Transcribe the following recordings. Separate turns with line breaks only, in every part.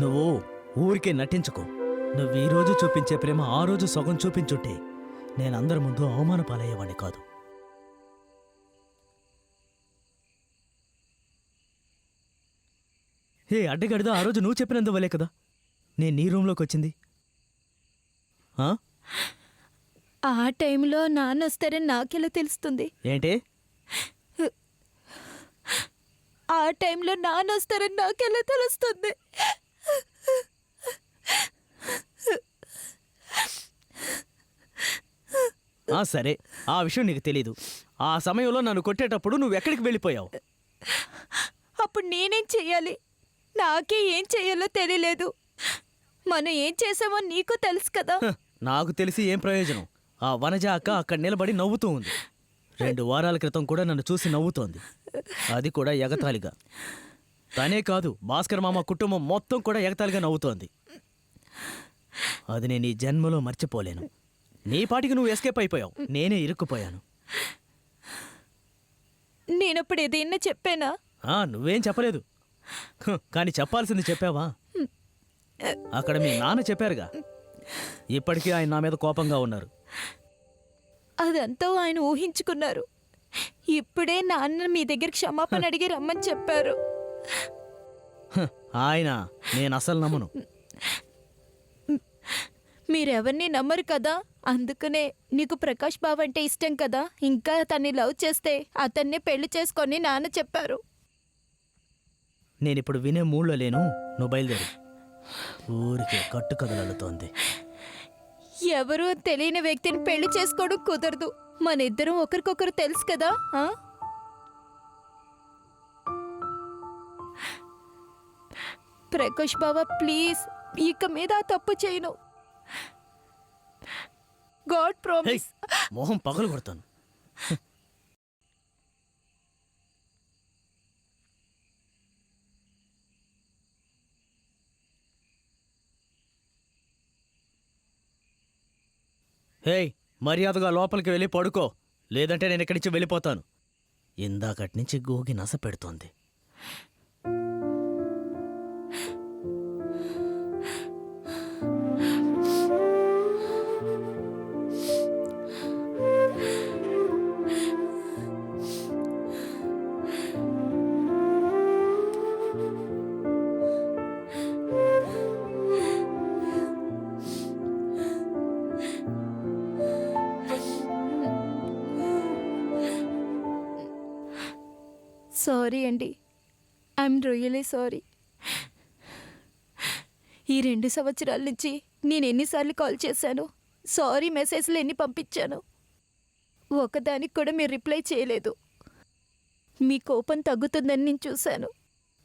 నువ్వు ఊరికే నటించుకో. నువ్వు ఈ రోజు చూపించే ప్రేమ ఆ రోజు సగం చూపించుంటే నేను అందరి ముందు అవమాన పాలయ్యేవాడిని కాదు. హే అడ్డగడిదో ఆ రోజు నువ్వు చెప్పినందువల్లే కదా. నేను నీ రూమ్లోకి వచ్చింది. ఆ?
ఆ టైంలో నాన్న వస్తారని నాకెలా తెలుస్తుంది?
ఏంటి?
ఆ టైంలో నాన్న వస్తారని నాకెలా తెలుస్తుంది?
ఆ సరే. ఆ విషయం నీకు తెలీదు. ఆ సమయంలో నన్ను కొట్టేటప్పుడు నువ్వు ఎక్కడికి వెళ్ళిపోయావు?
అప్పుడు నేనేం చెయ్యాలి? నాకే ఏం చెయ్యాలో తెలియలేదు. మనం ఏం చేసామో నీకు తెలుసు కదా.
హ, నాకు తెలిసి ఏం ప్రయోజనం? ఆ వనజ అక్క అక్కడ నిలబడి నవ్వుతూ ఉంది. రెండు వారాల క్రితం కూడా నన్ను చూసి నవ్వుతోంది. అది కూడా ఎగతాళిగా. తనే కాదు భాస్కర్ మామ కుటుంబం మొత్తం కూడా ఎగతాళిగా నవ్వుతోంది. అది నేను ఈ జన్మలో మర్చిపోలేను. నీ పాటికి నువ్వు ఎస్కేప్ అయిపోయావు. నేనే ఇరుక్కుపోయాను.
నేనప్పుడు ఏదైనా చెప్పానా?
ఆ, నువ్వేం చెప్పలేదు. హ, కానీ చెప్పాల్సింది చెప్పావా? అక్కడ మీ నాన్న చెప్పారుగా. ఇప్పటికీ ఆయన నా మీద కోపంగా ఉన్నారు.
అదంతా ఆయన ఊహించుకున్నారు. ఇప్పుడే నాన్న మీ దగ్గర క్షమాపణ అడిగి రమ్మని చెప్పారు.
హ, ఆయన నేను అసలు నమ్మను.
మీరెవరిని నమ్మరు కదా? అందుకనే నీకు ప్రకాష్ బాబు అంటే ఇష్టం కదా? ఇంకా తన్ని లవ్ చేస్తే అతన్ని పెళ్ళి చేసుకొని నాన్న చెప్పారు.
నేనిప్పుడు వినే మూడ్లో లేను నువ్వు బయలుదేరు. ఊరికే కట్టు కదలలుతోంది
ఎవరు తెలియని వ్యక్తిని పెళ్ళి చేసుకోవడం కుదరదు. మన ఇద్దరం ఒకరికొకరు తెలుసు కదా ఆ? ప్రకాష్ బాబా ప్లీజ్ ఇక మీద ఆ తప్పు చేయను. గాడ్
హే
ప్రామిస్.
మొహం పగలు కొడతాను హేయ్ మర్యాదగా లోపలికి వెళ్ళి పడుకో. లేదంటే నేను ఇక్కడి నుంచి వెళ్ళిపోతాను. ఇందాకటి నుంచి గోగి నస పెడుతోంది.
సారీ అండి. I'm really sorry. ఈ రెండు సంవత్సరాల నుంచి నేను ఎన్నిసార్లు కాల్ చేశాను. సారీ మెసేజ్లు ఎన్ని పంపించాను. ఒకదానికి కూడా మీరు రిప్లై చేయలేదు. మీ కోపం తగ్గుతుందని నేను చూశాను.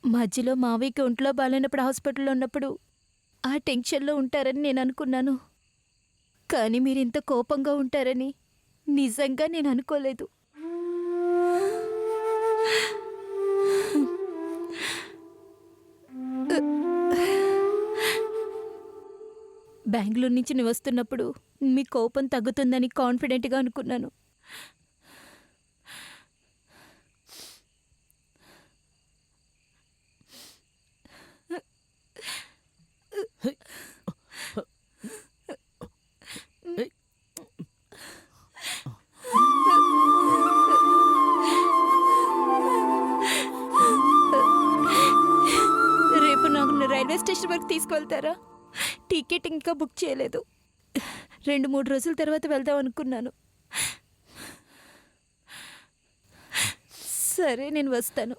మధ్యలో మావయ్యకి ఒంట్లో బాగాలేనప్పుడు హాస్పిటల్లో ఉన్నప్పుడు ఆ టెన్షన్లో ఉంటారని నేను అనుకున్నాను. కానీ మీరు ఇంత కోపంగా ఉంటారని నిజంగా నేను అనుకోలేదు. బెంగళూరు నుంచి నివస్తున్నప్పుడు వస్తున్నప్పుడు మీ కోపం తగ్గుతుందని కాన్ఫిడెంట్గా అనుకున్నాను. రేపు నాకు రైల్వే స్టేషన్ వరకు తీసుకువెళ్తారా? టికెట్ ఇంకా బుక్ చేయలేదు. రెండు మూడు రోజుల తర్వాత వెళ్దాం అనుకున్నాను. సరే నేను వస్తాను.